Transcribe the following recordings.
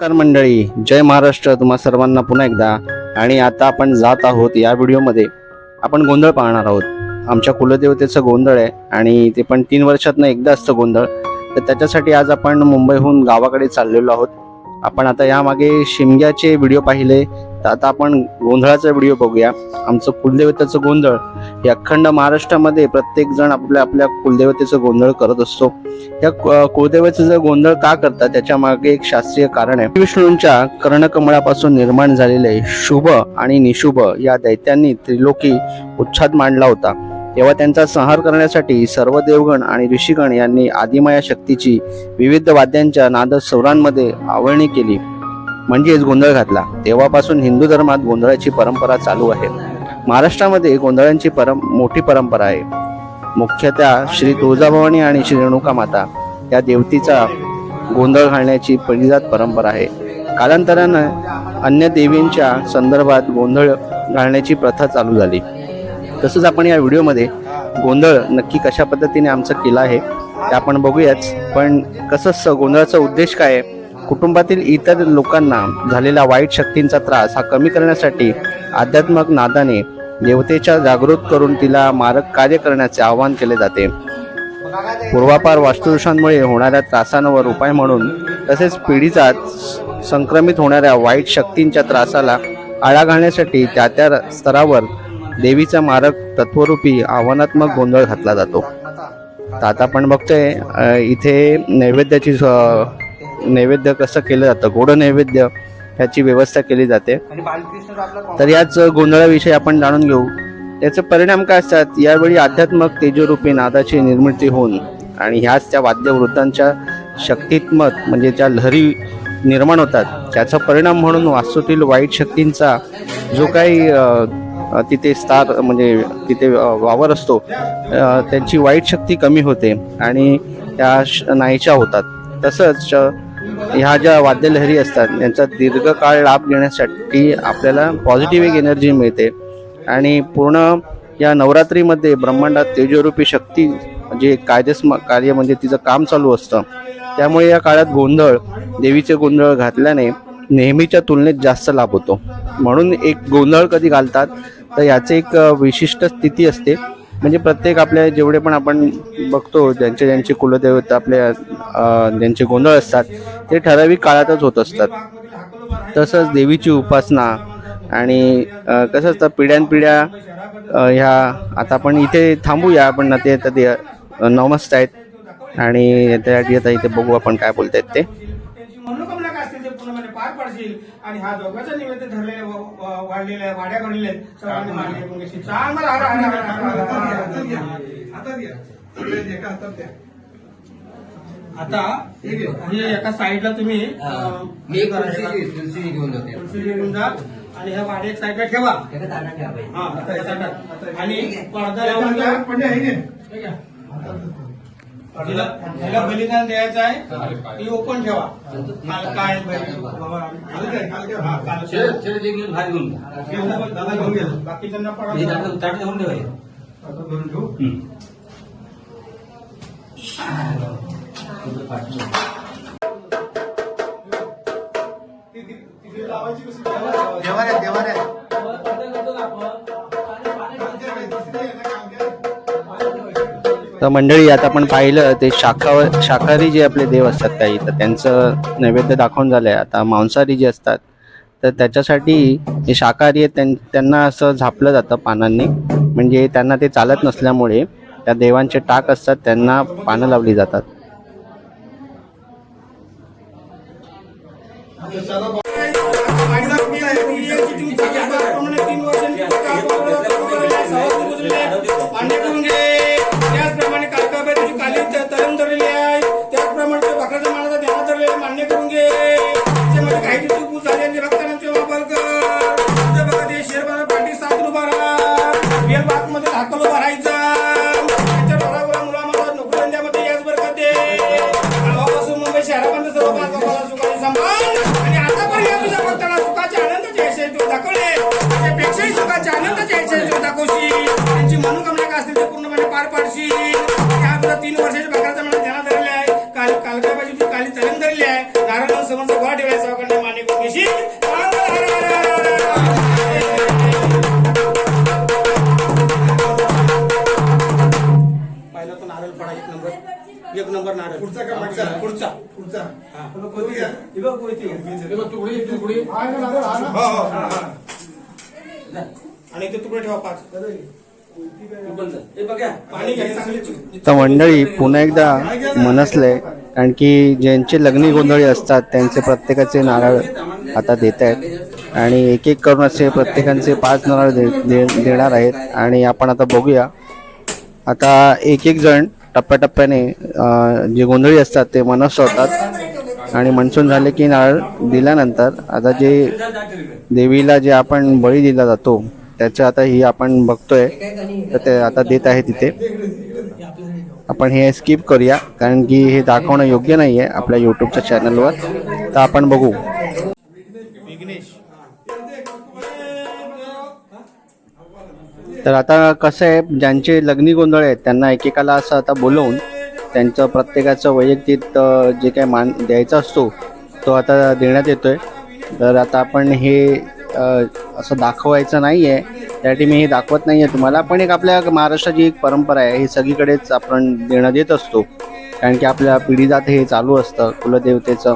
नमस्कार मंडळी. जय महाराष्ट्र. तुम्हा सर्वांना पुन्हा एकदा. आणि आता आपण जात आहोत या व्हिडिओमध्ये. आपण गोंधळ पाहणार आहोत. आमच्या कुलदेवतेचं गोंधळ आहे आणि ते पण तीन वर्षातनं एकदा असतं गोंधळ. तर त्याच्यासाठी आज आपण मुंबईहून गावाकडे चाललेलो आहोत. आपण आता यामागे शिमग्याचे व्हिडिओ पाहिले. तर आता आपण गोंधळाचा व्हिडिओ बघूया. आमचं कुलदेवतेचं गोंधळ हे अखंड महाराष्ट्रामध्ये प्रत्येक जण आपल्या आपल्या कुलदेवतेचं गोंधळ करत असतो. या कु- जर गोंधळ का करतात त्याच्यामागे एक शास्त्रीय कारण आहे. विष्णूंच्या कर्णकमळापासून निर्माण झालेले शुभ आणि निशुभ या दैत्यांनी त्रिलोकी उच्छाद मांडला होता. तेव्हा त्यांचा संहार करण्यासाठी सर्व देवगण आणि ऋषीगण यांनी आदिमाया शक्तीची विविध वाद्यांच्या नाद स्वरांमध्ये आवळणी केली. म्हणजेच गोंधळ घातला. तेव्हापासून हिंदू धर्मात गोंधळाची परंपरा चालू आहे. महाराष्ट्रामध्ये गोंधळांची परम मोठी परंपरा आहे. मुख्यतः श्री तुळजाभवानी आणि श्री रेणुका माता या देवतीचा गोंधळ घालण्याची परिजात परंपरा आहे. कालांतरानं अन्य देवींच्या संदर्भात गोंधळ घालण्याची प्रथा चालू झाली. तसंच आपण या व्हिडिओमध्ये गोंधळ नक्की कशा पद्धतीने आमचं केला आहे ते आपण बघूयाच. पण कसं गोंधळाचा उद्देश काय आहे कुटुंबातील इतर लोकांना झालेला वाईट शक्तींचा त्रास हा कमी करण्यासाठी आध्यात्मक नादाने देवतेच्या जागृत करून तिला मारक कार्य करण्याचे आवाहन केले जाते. पूर्वापार वास्तुदोषांमुळे होणाऱ्या त्रासांवर उपाय म्हणून तसेच पिढीचा संक्रमित होणाऱ्या वाईट शक्तींच्या त्रासाला आळा घालण्यासाठी त्या त्या स्तरावर देवीचा मारक तत्वरूपी आव्हानात्मक गोंधळ घातला जातो. तर आता आपण बघतोय इथे नैवेद्याची स- नैवेद्य कसं केलं जातं? गोड नैवेद्य ह्याची व्यवस्था केली जाते. तर याच गोंधळाविषयी आपण जाणून घेऊ. त्याचे परिणाम काय असतात? यावेळी आध्यात्मक तेजोरूपी नादाची निर्मिती होऊन आणि ह्याच त्या वाद्यवृत्तांच्या शक्तित्मक म्हणजे ज्या लहरी निर्माण होतात त्याचा परिणाम म्हणून वास्तूतील वाईट शक्तींचा जो काही तिथे स्थार म्हणजे तिथे वावर असतो त्यांची वाईट शक्ती कमी होते आणि त्या श- नाहीच्या होतात. तसंच ह्या ज्या वाद्यलहरी असतात यांचा दीर्घकाळ लाभ घेण्यासाठी आपल्याला पॉझिटिव्ह एक एनर्जी मिळते. आणि पूर्ण या नवरात्रीमध्ये ब्रह्मांडात तेजोरूपी शक्ती जे कायदेस कार्य म्हणजे तिचं काम चालू असतं. त्यामुळे या काळात गोंधळ देवीचे गोंधळ घातल्याने नेहमीच्या तुलनेत जास्त लाभ होतो. म्हणून एक गोंधळ कधी घालतात तर याचे एक विशिष्ट स्थिती असते. म्हणजे प्रत्येक आपल्या जेवढे पण आपण बघतो ज्यांचे ज्यांचे कुलदेवता आपल्या ज्यांचे गोंधळ असतात ते ठराविक काळातच होत असतात. तसंच देवीची उपासना आणि कसं असतं पिढ्यानपिढ्या ह्या आता आपण इथे थांबूया आपण ते आता ते नमस्त आहेत. आणि त्यासाठी आता इथे बघू आपण काय बोलत आहेत ते. पार पाडशील. आणि हा दोघांचं निमित्त ठरलेले वाढलेले वाड्या घडलेले सर्वांनी मान्य करून चांगला हरा आता द्या एका हातात द्या. आता हे म्हणजे एका साईडला तुम्ही घेऊन जा. आणि ह्या वाड्या एक साईडला ठेवा. आणि पडदा लावून तिला बलिदान द्यायचं आहे ती ओपन ठेवा. काल काय दादा घेऊन गेला बाकी त्यांना घेऊन ठेवू? तर मंडळी आता आपण पाहिलं ते शाखावर शाकाहारी जे आपले देव असतात काही तर त्यांचं नैवेद्य दाखवून झालंय. आता मांसाहारी जे असतात तर त्याच्यासाठी जे शाकाहारी आहेत त्यां- त्यांना असं झापलं जातं पानांनी. म्हणजे त्यांना ते चालत नसल्यामुळे त्या देवांचे टाक असतात त्यांना पानं लावली जातात. साऱ्यांनी रक्तांचे वापर कर. तुझ्या बघा ते शेरबाना पाठी सात उभा राहा वेल बातमध्ये याच बरं ते गावापासून मुंबई शहरापर्यंत आणि आता पण या तुझ्या भक्ताला सुखाचे आनंदाचे ऐश्वर्य दाखवले. त्याच्यापेक्षाही सुखाचे आनंदाचे ऐश्वर्य बघ हे बघ तुकडे तुकडे हो, हो, आणि ते तुकडे ठेवा पाच हे बघा पाणी चांगली तर मंडळी पुन्हा एकदा मनसले कारण की ज्यांचे लग्नी गोंधळी असतात त्यांचे प्रत्येकाचे नारळ आता देत आहेत. आणि एक एक करून असे प्रत्येकांचे पाच नारळ दे, दे, देणार आहेत. आणि आपण आता बघूया. आता एक एक जण टप्प्याटप्प्याने जे गोंधळी असतात ते मनसवतात आणि मनसून झाले की नारळ दिल्यानंतर आता जे देवीला जे आपण बळी दिला जातो त्याचं आता ही आपण बघतोय तर ते आता देत आहे तिथे. आपण हे स्किप करूया कारण की हे दाखवणं योग्य नाही आहे आपल्या यूट्यूबच्या चॅनलवर तर आपण बघू. तर आता कसं आहे ज्यांचे लग्नी गोंधळ आहेत त्यांना एकेकाला असं आता बोलवून त्यांचं प्रत्येकाचं वैयक्तिक जे काही मान द्यायचा असतो तो आता देण्यात येतो आहे तर आता आपण हे असं दाखवायचं नाही आहे त्यासाठी मी हे दाखवत नाही आहे तुम्हाला पण एक आपल्या महाराष्ट्राची एक परंपरा आहे हे सगळीकडेच आपण देणं देत असतो. कारण की आपल्या पिढी जात हे चालू असतं कुलदेवतेचं.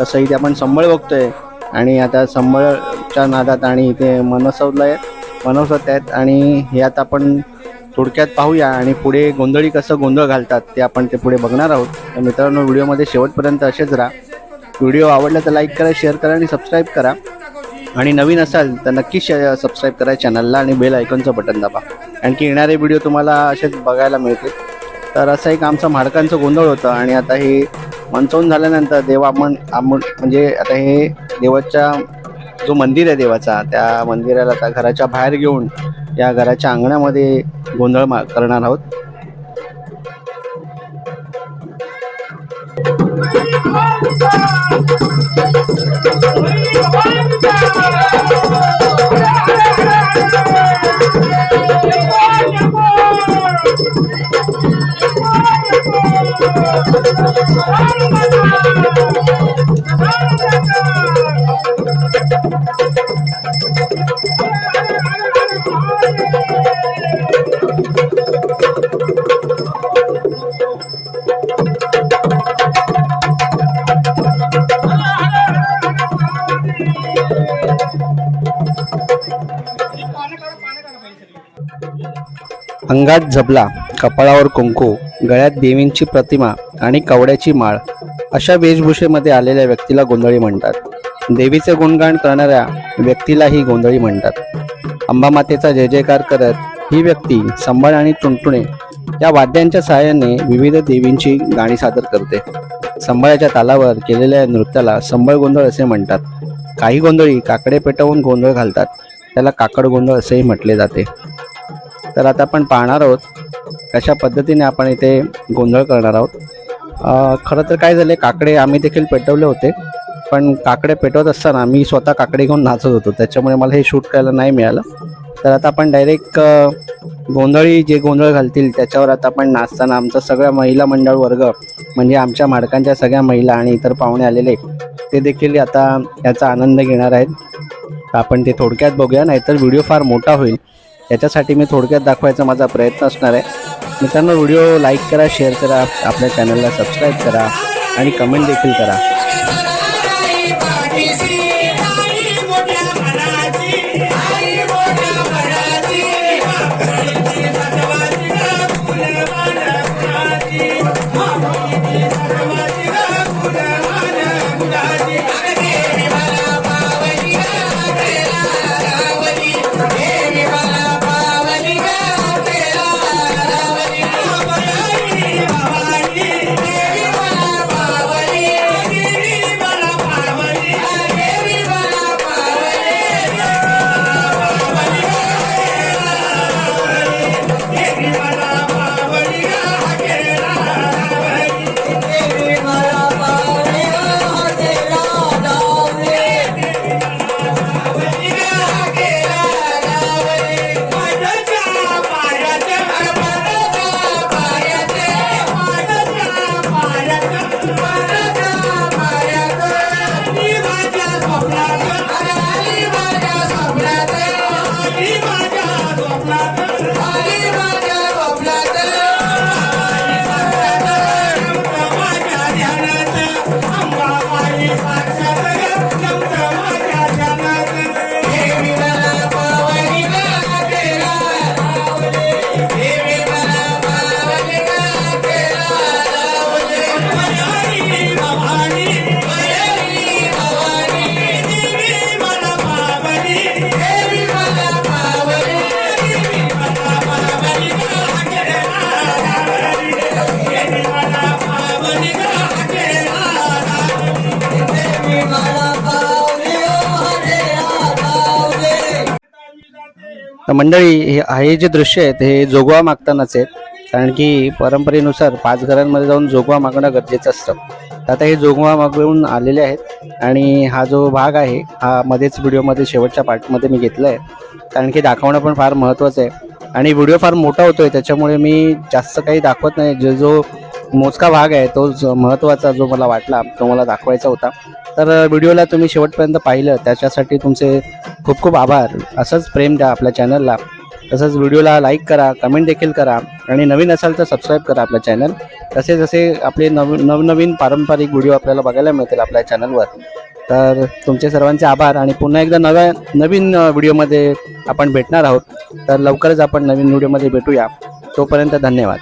तसं इथे आपण संबळ बघतोय. आणि आता संबळच्या नादात आणि इथे मनसवलं आहे मनसवत आहेत आणि हे आता आपण थोडक्यात पाहूया आणि पुढे गोंधळी कसं गोंधळ घालतात ते आपण ते पुढे बघणार आहोत. तर मित्रांनो व्हिडिओमध्ये शेवटपर्यंत असेच राहा. व्हिडिओ आवडला तर लाईक करा शेअर करा आणि सबस्क्राईब करा. आणि नवीन असाल तर नक्कीच सबस्क्राईब करा चॅनलला आणि बेल आयकॉनचं बटन दाबा. आणखी येणारे व्हिडिओ तुम्हाला असेच बघायला मिळतील. तर असं एक आमचं म्हाडकांचं गोंधळ होतं आणि आता हे मनसवून झाल्यानंतर देवा आपण आम- म्हणजे आता हे देवाच्या जो मंदिर आहे देवाचा त्या मंदिराला आता घराच्या बाहेर घेऊन या घराच्या अंगणामध्ये गोंधळ मा करणार आहोत. अंगात झबला कपाळावर कुंकू गळ्यात देवींची प्रतिमा आणि कवड्याची माळ अशा वेशभूषेमध्ये आलेल्या व्यक्तीला गोंधळी म्हणतात. देवीचे गुणगान करणाऱ्या व्यक्तीलाही गोंधळी म्हणतात. अंबामातेचा जय जयकार करत ही व्यक्ती संबळ आणि टुणटुणे या वाद्यांच्या सहाय्याने विविध देवींची गाणी सादर करते. संबळाच्या तालावर केलेल्या नृत्याला संबळ गोंधळ असे म्हणतात. काही गोंधळी काकडे पेटवून गोंधळ घालतात. त्याला काकड गोंधळ असेही म्हटले जाते. तर आता आपण पाहणार आहोत कशा पद्धतीने आपण इथे गोंधळ करणार आहोत. खरं तर काय झाले काकडे आम्ही देखील पेटवले होते पण काकडे पेटवत असताना मी स्वतः काकडे घेऊन नाचत होतो त्याच्यामुळे मला हे शूट करायला नाही मिळालं. तर आता आपण डायरेक्ट गोंधळी जे गोंधळ घालतील त्याच्यावर आता आपण नाचताना आमचा सगळ्या महिला मंडळ वर्ग म्हणजे आमच्या माडकांच्या सगळ्या महिला आणि इतर पाहुणे आलेले ते देखील आता याचा आनंद घेणार आहेत. आपण ते थोडक्यात बघूया नाहीतर व्हिडिओ फार मोठा होईल. याच्यासाठी मी थोडक्यात दाखवायचा माझा प्रयत्न असणार आहे. मित्रांनो व्हिडिओ लाईक करा शेअर करा आपल्या चॅनलला सबस्क्राईब करा आणि कमेंट देखील करा. मंडळी हे हे जे दृश्य आहेत हे जोगवा मागतानाच आहेत कारण की परंपरेनुसार पाच घरांमध्ये जाऊन जोगवा मागणं गरजेचं असतं. तर आता हे जोगवा मागवून आलेले आहेत आणि हा जो भाग आहे हा मध्येच व्हिडिओमध्ये शेवटच्या पार्टमध्ये मी घेतला आहे. कारण की दाखवणं पण फार महत्त्वाचं आहे. आणि व्हिडिओ फार मोठा होतोय त्याच्यामुळे मी जास्त काही दाखवत नाही. जो जो मोजका भाग आहे तो महत्त्वाचा जो मला वाटला तो मला दाखवायचा होता. तर व्हिडिओला तुम्ही शेवटपर्यंत पाहिलं त्याच्यासाठी तुमचे खूप खूप आभार. असंच प्रेम द्या आपल्या चॅनलला. तसंच व्हिडिओला लाईक करा कमेंट देखील करा आणि नवीन असाल तर सबस्क्राईब करा आपलं चॅनल. तसे जसे आपले नव नवनवीन पारंपरिक व्हिडिओ आपल्याला बघायला मिळतील आपल्या चॅनलवर. तर तुमचे सर्वांचे आभार आणि पुन्हा एकदा नव्या नवीन व्हिडिओमध्ये आपण भेटणार आहोत. तर लवकरच आपण नवीन व्हिडिओमध्ये भेटूया. तोपर्यंत धन्यवाद.